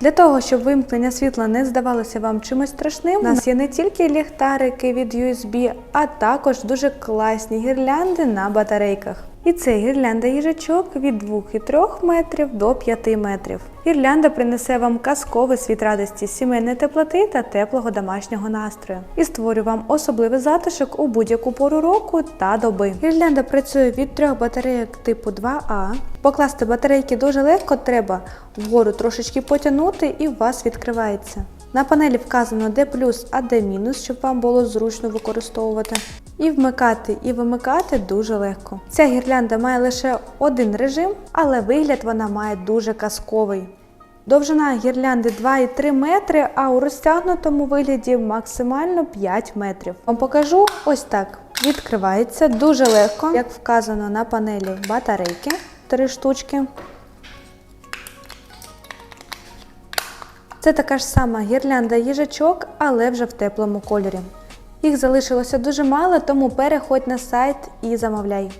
Для того, щоб вимкнення світла не здавалося вам чимось страшним, у нас є не тільки ліхтарики від USB, а також дуже класні гірлянди на батарейках. І це гірлянда їжачок від 2,3 метрів до 5 метрів. Гірлянда принесе вам казковий світ радості, сімейної теплоти та теплого домашнього настрою і створює вам особливий затишок у будь-яку пору року та доби. Гірлянда працює від трьох батарейок типу 2А. Покласти батарейки дуже легко, треба вгору трошечки потягнути і у вас відкривається. На панелі вказано де плюс, а де мінус, щоб вам було зручно використовувати. І вмикати, і вимикати дуже легко. Ця гірлянда має лише один режим, але вигляд вона має дуже казковий. Довжина гірлянди 2,3 метри, а у розтягнутому вигляді максимально 5 метрів. Вам покажу ось так. Відкривається дуже легко, як вказано на панелі батарейки, три штучки. Це така ж сама гірлянда їжачок, але вже в теплому кольорі. Їх залишилося дуже мало, тому переходь на сайт і замовляй.